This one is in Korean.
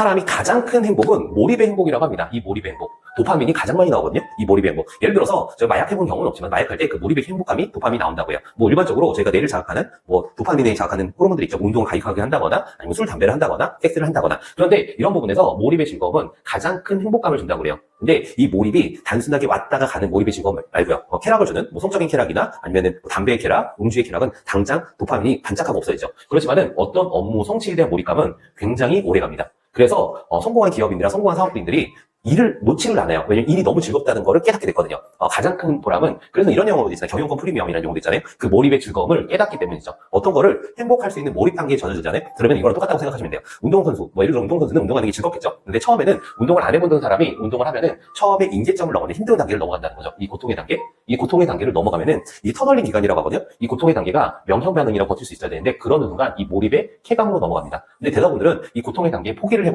사람이 가장 큰 행복은 몰입의 행복이라고 합니다. 이 몰입의 행복. 도파민이 가장 많이 나오거든요. 이 몰입의 행복. 예를 들어서 제가 마약 해본 경우는 없지만 마약할 때 그 몰입의 행복감이 도파민이 나온다고 해요. 뭐 일반적으로 저희가 뇌를 자극하는 뭐 도파민에 자극하는 호르몬들이 있죠. 운동을 가격하게 한다거나 아니면 술, 담배를 한다거나 섹스를 한다거나. 그런데 이런 부분에서 몰입의 즐거움은 가장 큰 행복감을 준다고 그래요. 근데 이 몰입이 단순하게 왔다가 가는 몰입의 즐거움 말고요. 어, 쾌락을 주는 뭐 성적인 쾌락이나 아니면은 뭐 담배의 쾌락, 음주의 쾌락은 당장 도파민이 반짝하고 없어지죠. 그렇지만은 어떤 업무 성취에 대한 몰입감은 굉장히 오래 갑니다. 그래서 어, 성공한 기업인들이나 성공한 사업인들이 일을 놓지를 않아요. 왜냐면 일이 너무 즐겁다는 거를 깨닫게 됐거든요. 어, 가장 큰 보람은 그래서 이런 용어도 있잖아요. 경영권 프리미엄이라는 용어도 있잖아요. 그 몰입의 즐거움을 깨닫기 때문이죠. 어떤 거를 행복할 수 있는 몰입 단계에 젖어들잖아요. 그러면 이거랑 똑같다고 생각하시면 돼요. 운동선수, 뭐 예를 들어 운동선수는 운동하는 게 즐겁겠죠. 근데 처음에는 운동을 안 해본 사람이 운동을 하면은 처음에 인제점을 넘어가는 힘든 단계를 넘어간다는 거죠. 이 고통의 단계. 이 고통의 단계를 넘어가면은 이 터널링 기간이라고 하거든요. 이 고통의 단계가 명형 반응이라고 버틸 수 있어야 되는데 그러는 순간 이 몰입의 쾌감으로 넘어갑니다. 근데 대다분들은 이 고통의 단계에 포기를 해버려요.